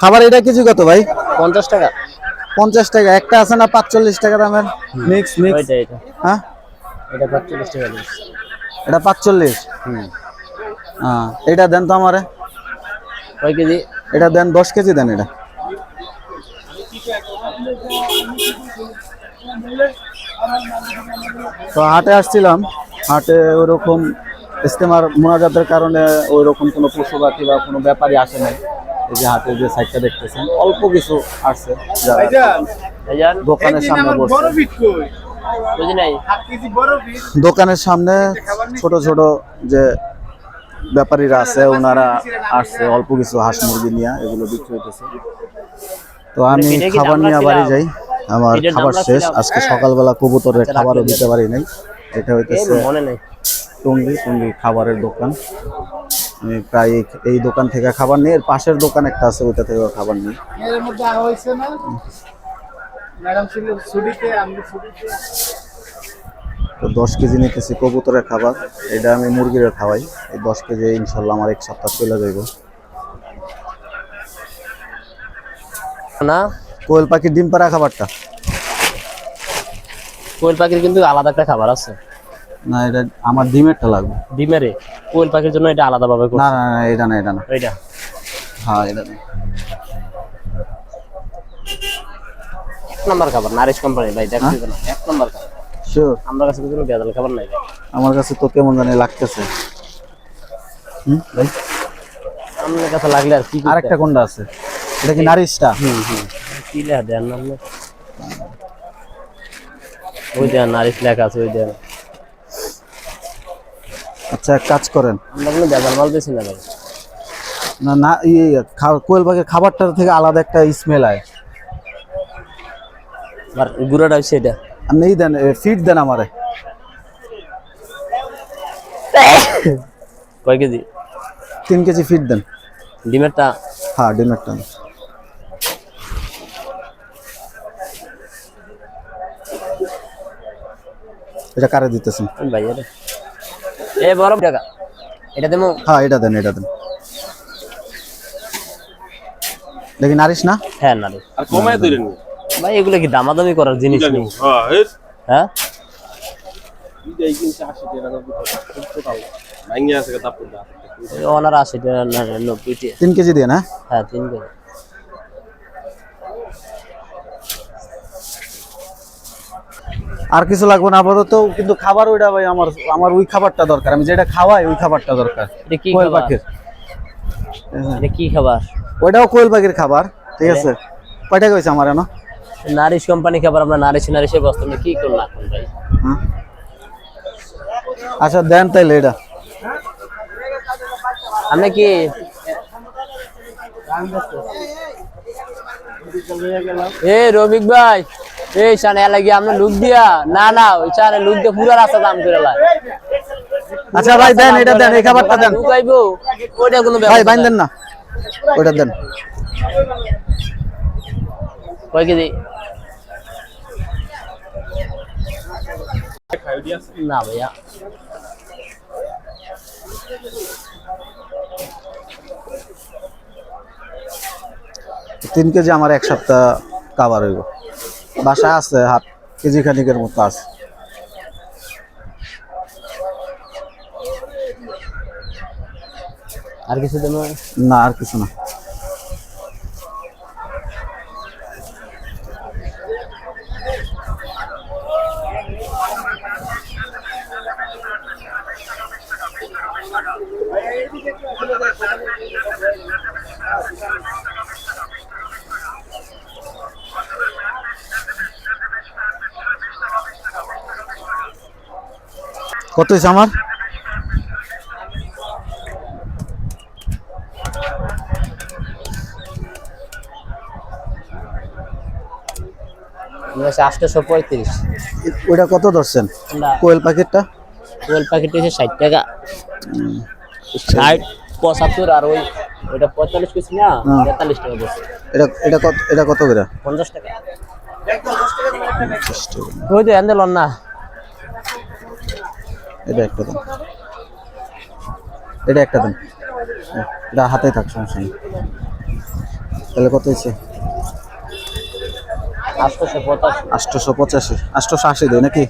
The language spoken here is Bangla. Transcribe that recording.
খাবার এটা কেজি কত ভাই? পঞ্চাশ টাকা। পঞ্চাশ টাকা। একটা আছে না পাঁচচল্লিশ টাকা দামের? মিক্স মিক্স হ্যাঁ? এটা পঁয়তাল্লিশ টাকা এটা পাঁচচল্লিশ? হুম। হ্যাঁ এটা দেন তো আমারে। কয় কেজি? এটা দেন দশ কেজি দেন এটা। তো হাটে আসছিলাম। হাটে ওরকম ইস্তেমার মোনাজাতের কারণে ওই রকম কোনো পশু পাখি বা কোনো ব্যাপারী আসে নাই। এই যে হাটে যে সাইডটা দেখতেছেন অল্প কিছু আসছে দোকানের সামনে নাই। দোকানের সামনে ছোট ছোট যে ব্যাপারীরা আছে ওনারা আসছে অল্প কিছু হাঁস মুরগি নিয়ে এগুলো বিক্রি হইতেছে। তো আমি খাবার নিয়ে বাড়ি যাই আমার খাবার শেষ। আজকে সকালবেলা কবুতরের আচ্ছা, খাবারও দিতে পারি নাই এটা হইতেছে মনে নেই। টুঙ্গি টুঙ্গি খাবারের দোকান। আমি প্রায় এই- দোকান থেকে খাবার নিই। এর পাশের দোকান একটা আছে ওইটা থেকে খাবার নিই। এর মধ্যে হয়েছে না? ম্যাডাম ছিল ছুটিতে আমি ছুটিতে। তো দশ কেজি নিতেছি কবুতরের খাবার। এটা আমি মুরগির খাওয়াই। এই দশ কেজি ইনশাল্লাহ আমার এক সপ্তাহ চলে যাইব। না। কোয়েল পাখির ডিম পাড়া খাবারটা? কোয়েল পাখির কিন্তু আলাদা একটা খাবার আছে। না এটা আমার ডিমেরটা লাগবে। ডিমেরে? কোয়েল পাখির জন্য এটা আলাদা ভাবে না না না এটা না এটা না। ওইটা হ্যাঁ এটা না। এক নম্বর খাবার নারিশ কোম্পানি ভাই দেখছি তো না এক নম্বর খাবার। শিওর আমার কাছে কোনো বেদাল খাবার নাই আমার কাছে তো কেমন জানি লাগতেছে। হুম ভাই? আমার কাছে লাগলে আর কি? আরেকটা কোনটা আছে? এটা কি নারিশটা? হুম হুম। কি লেখা দেন না? ওই দেন নারিশ লেখা আছে ওই দেন। আচ্ছা এক কাজ করেন। আমরা বেদাল মাল বেশি না না না ইয়ে খা- কোয়েল পাখির খাবারটার থেকে আলাদা একটা স্মেল আয়। আর গুঁড়োটা হচ্ছে এটা। আপনি দেন ফিট দেন আমারে। কয় কেজি? তিন কেজি ফিট দেন। ডিমেরটা? হ্যাঁ ডিমেরটা এটা কারে দিতেছেন? ওই ভাই আরে এ বড় টাকা। এটা দেবো? হ্যাঁ এটা দেন এটা দেন। দেখি নারিশ না? হ্যাঁ নারিশ। আর কমায় দিলেন ভাই এগুলো কি দামাদামি করার জিনিস নেই হ্যাঁ হ্যাঁ? ওনার আশি টাকা তিন কেজি দিয়ে না? হ্যাঁ তিন কেজি। আর কিছু লাগবে না আপাতত কিন্তু খাবার ওইটা ভাই আমার আমার ওই খাবারটা দরকার। আমি যেটা খাওয়াই ওই খাবারটা দরকার। কি কোয়েল পাখির। কি খাবার? ওইটাও কোয়েল পাখির খাবার ঠিক আছে? কয়টা কইছে আমার এনো নারিশ কোম্পানি খাবার আমরা নারিশ নারিশের বস্তা কি করলাম ভাই? হ্যাঁ? আচ্ছা দেন তাইলে এটা। আপনি কি এ রবিক ভাই। এই সানে লাগি আমরা লুক দিয়া না না ওই সানে লুক দিয়ে পুরো রাস্তা দাম করে আচ্ছা ভাই দেন এটা দেন এই খাবারটা দেন। ঢুকাইবো ওইটা কোনো ভাই বাইন। দেন না। ওইটা দেন। কয় কেজি? না ভাইয়া। তিন কেজি আমার এক সপ্তাহ কাবার হইব। বাসা আছে হাত কেজি খানিকের মতো আছে। আর কিছু না আর কিছু না। কত হয়েছে আমার? আটশোশো পঁয়ত্রিশ। ওইটা কত ধরছেন? কোয়েল পাখিরটা? কোয়েল প্যাকেট হচ্ছে ষাট টাকা। ষাট। পঁচাত্তর আর ওই ওইটা পঁয়তাল্লিশ কেজি না তেতাল্লিশ টাকা বলছে এটা এটা কত এটা কত করে? পঞ্চাশ টাকা। ওই তো এনে লন না? এটা একটা দেন এটা একটা দেন এটা হাতে থাক সমস্যা নেই। তাহলে কত হয়েছে? আটশোশো পঁচাশি। আটশোশো পঁচাশি। আটশোশো আশি দেয় নাকি?